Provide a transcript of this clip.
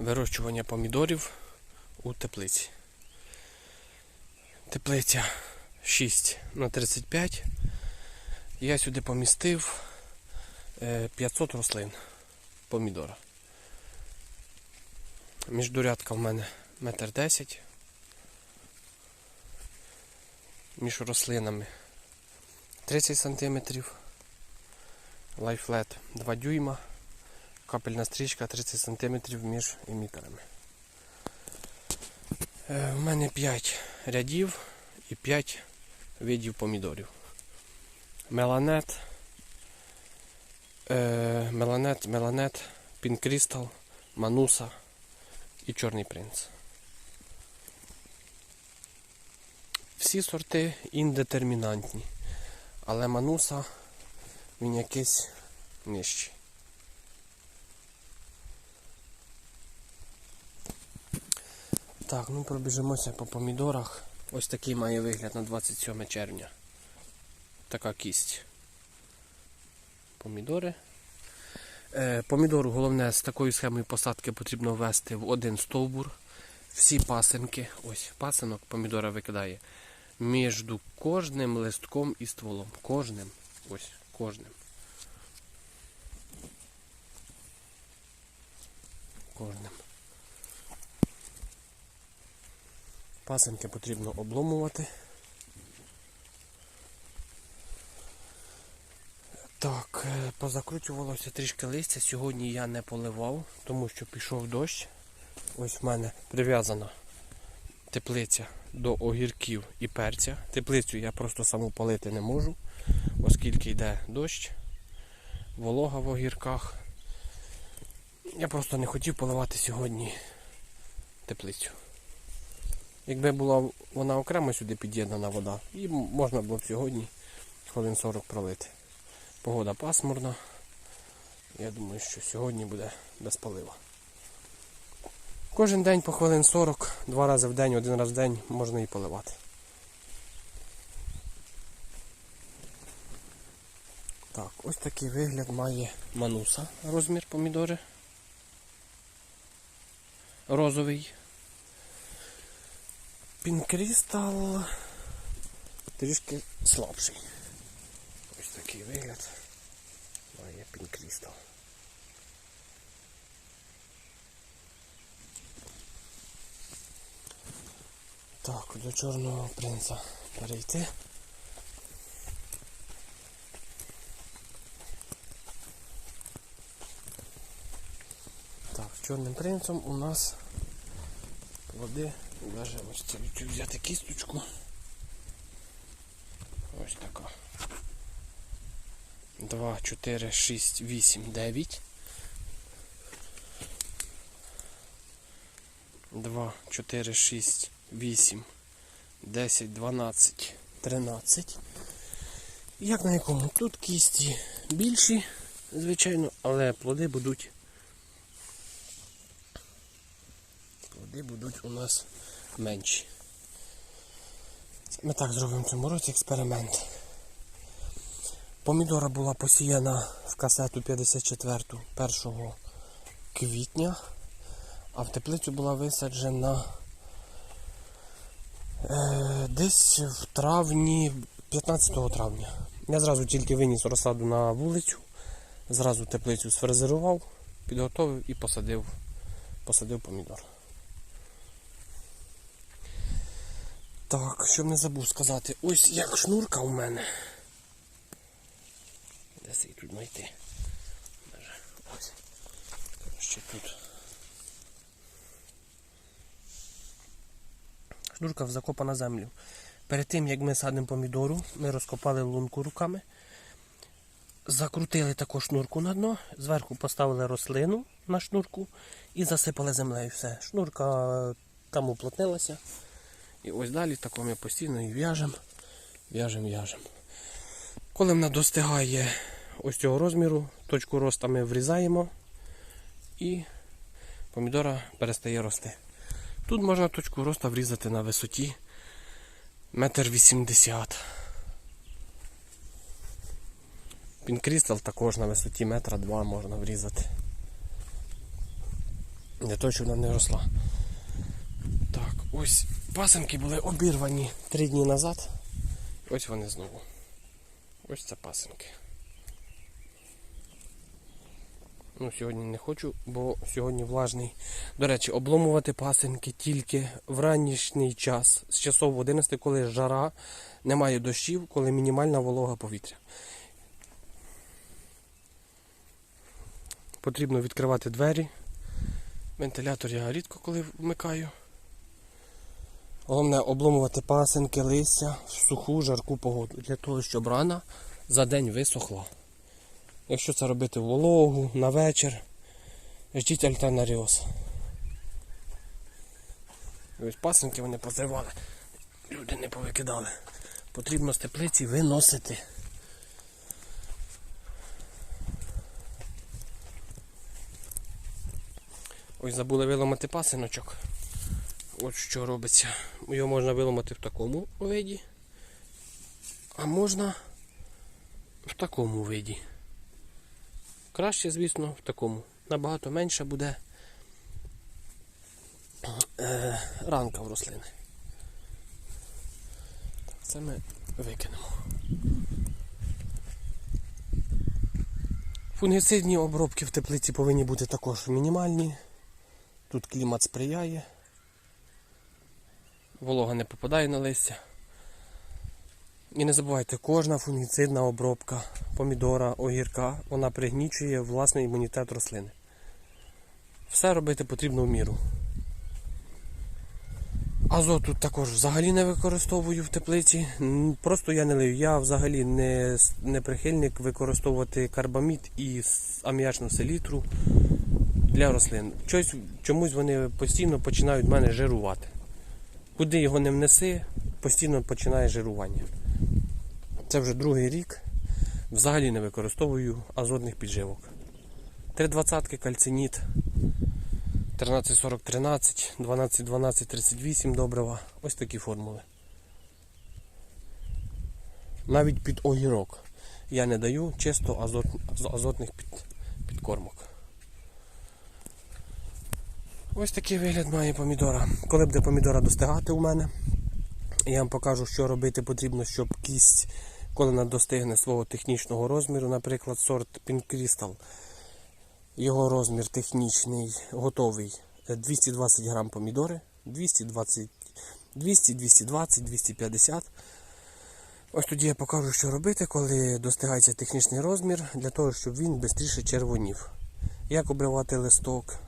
вирощування помідорів у теплиці. Теплиця 6 на 35. Я сюди помістив е, 500 рослин помідора. Міждурядка в мене метр десять. Між рослинами 30 сантиметрів. Лайфлет 2 дюйма. Капельна стрічка 30 см між емітерами. Е, У мене 5 рядів і 5 видів помідорів. Меланет, е, меланет, меланет, пінкрістал, мануса і чорний принц. Всі сорти індетермінантні, але мануса він якийсь нижчий. Так, ну пробіжимося по помідорах. Ось такий має вигляд на 27 червня. Така кість. Помідори. Е, помідору головне з такою схемою посадки потрібно ввести в один стовбур. Всі пасинки, ось пасинок помідора викидає між кожним листком і стволом. Кожним. Ось, кожним. Кожним. Пасинки потрібно обломувати. Так, е, позакручувалося трішки листя. Сьогодні я не поливав, тому що пішов дощ. Ось в мене прив'язана теплиця до огірків і перця. Теплицю я просто саму полити не можу, оскільки йде дощ, волога в огірках. Я просто не хотів поливати сьогодні теплицю. Якби була вона окремо сюди під'єднана вода, і можна було б сьогодні хвилин 40 пролити. Погода пасмурна. Я думаю, що сьогодні буде без полива. Кожен день по хвилин 40, два рази в день, один раз в день можна і поливати. Так, ось такий вигляд має мануса розмір помідори. Розовий. Пінкрістал трішки слабший. Ось такий вигляд має пінкрістал. Так, до чорного принца перейти. Так, чорним принцем у нас плоди Даже ось це хочу взяти кісточку. Ось така. 2, 4, 6, 8, 9. 2, 4, 6, 8, 10, 12, 13. Як на якому? Тут кісті більші, звичайно, але плоди будуть. Плоди будуть у нас менші. Ми так зробимо цьому році експеримент. Помідора була посіяна в касету 54 1 квітня, а в теплицю була висаджена е, десь в травні, 15 травня. Я зразу тільки виніс розсаду на вулицю, зразу теплицю сфрезерував, підготовив і посадив, посадив помідор. Так, що не забув сказати. Ось як шнурка у мене. Де це її тут знайти? Ось. Ще тут. Шнурка закопана землю. Перед тим як ми садимо помідору, ми розкопали лунку руками. Закрутили таку шнурку на дно, зверху поставили рослину на шнурку і засипали землею. Все. Шнурка там уплотнилася. І ось далі тако ми постійно і в'яжемо, в'яжемо, в'яжемо. Коли вона достигає ось цього розміру, точку росту ми врізаємо і помідора перестає рости. Тут можна точку росту врізати на висоті 1,80 м. Пінкрістал також на висоті метра два можна врізати. Для того, щоб вона не росла. Так, ось пасенки були обірвані три дні назад. Ось вони знову. Ось це пасенки. Ну, сьогодні не хочу, бо сьогодні влажний. До речі, обломувати пасенки тільки в ранішній час, з часов 11, коли жара, немає дощів, коли мінімальна волога повітря. Потрібно відкривати двері. Вентилятор я рідко коли вмикаю. Головне обломувати пасенки, листя в суху, жарку погоду, для того, щоб рана за день висохла. Якщо це робити в вологу, на вечір, ждіть альтанаріоз. Ось пасенки вони позривали. Люди не повикидали. Потрібно з теплиці виносити. Ось забули виламати пасиночок. От що робиться. Його можна виламати в такому виді, а можна в такому виді. Краще, звісно, в такому. Набагато менше буде е, ранка в рослини. Це ми викинемо. Фунгіцидні обробки в теплиці повинні бути також мінімальні. Тут клімат сприяє. Волога не попадає на листя. І не забувайте, кожна фунгіцидна обробка помідора, огірка, вона пригнічує власний імунітет рослини. Все робити потрібно в міру. Азот тут також взагалі не використовую в теплиці. Просто я не лию. Я взагалі не, не прихильник використовувати карбамід і аміачну селітру для рослин. Щось, чомусь вони постійно починають в мене жирувати. Куди його не внеси, постійно починає жирування. Це вже другий рік. Взагалі не використовую азотних підживок. 3,20 кальциніт, 13,40-13, 12-12-38 добрива. Ось такі формули. Навіть під огірок я не даю чисто азот, азотних під, підкормок. Ось такий вигляд має помідора. Коли буде помідора достигати у мене, я вам покажу, що робити потрібно, щоб кість, коли вона достигне свого технічного розміру, наприклад, сорт Pink Crystal, його розмір технічний готовий е, 220 грам помідори, 220, 200, 220, 250. Ось тоді я покажу, що робити, коли достигається технічний розмір, для того, щоб він швидше червонів. Як обривати листок,